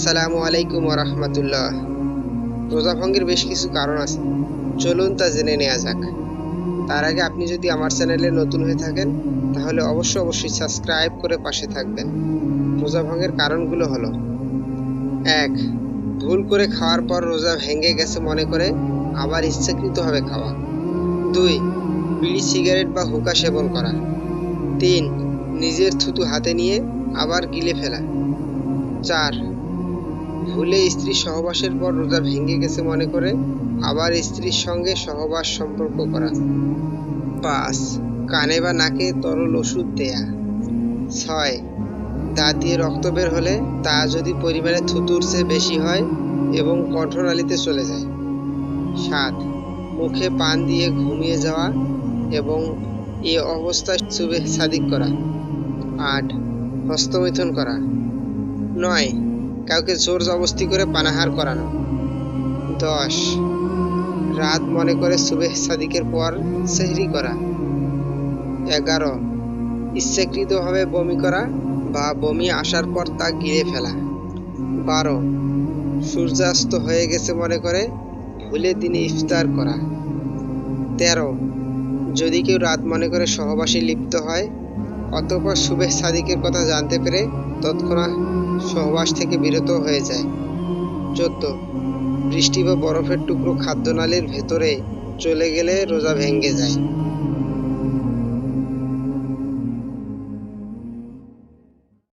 আসসালামু আলাইকুম রহমতুল্লাহ। রোজা ভঙ্গের বেশ কিছু কারণ আছে। চলুন তা জেনে নেওয়া যাক। তার আগে আপনি যদি আমার চ্যানেলে নতুন হয়ে থাকেন, তাহলে অবশ্যই অবশ্যই সাবস্ক্রাইব করে পাশে থাকবেন। রোজা ভঙ্গের কারণগুলো হলো, এক, ভুল করে খাওয়ার পর রোজা ভেঙে গেছে মনে করে আবার ইচ্ছাকৃতভাবে খাওয়া। দুই, বিড়ি, সিগারেট বা হুকা সেবন করা। তিন, নিজের থুতু হাতে নিয়ে আবার গিলে ফেলা। চার ভুলে স্ত্রী সহবাসের পর রোজা ভেঙে গেছে মনে করে, আবার স্ত্রীর সঙ্গে সহবাস সম্পর্ক করা। পাঁচ, কানে বা নাকে তরল ওষুধ দেয়া। ছয়, দাঁত দিয়ে রক্ত বের হলে তা যদি পরিমাণে থুতুর চেয়ে বেশি হয় এবং কণ্ঠনালীতে চলে যায়। সাত, মুখে পান দিয়ে ঘুমিয়ে যাওয়া এবং এ অবস্থায় চুবে সাদিক করা। আট, হস্তমিথুন করা। নয় কাউকে জোর জবস্তি করে পানাহার করানো। দশ। রাত মনে করে সুবেহ সাদিকের পর সেহরি করা। এগারো। ইচ্ছাকৃতভাবে বমি করা বা বমি আসার পর তা গিলে ফেলা। বারো। সূর্যাস্ত হয়ে গেছে মনে করে ভুলে দিনে ইফতার করা। তেরো। যদি কেউ রাত মনে করে সহবাসে লিপ্ত হয় অতঃপর সুবেশ সাদিকের কথা জানতে পেরে তৎক্ষণাৎ সহবাস থেকে বিরত হয়ে যায়। চোদ্দ। বৃষ্টি বা বরফের টুকরো খাদ্যনালীর ভেতরে চলে গেলে রোজা ভেঙে যায়।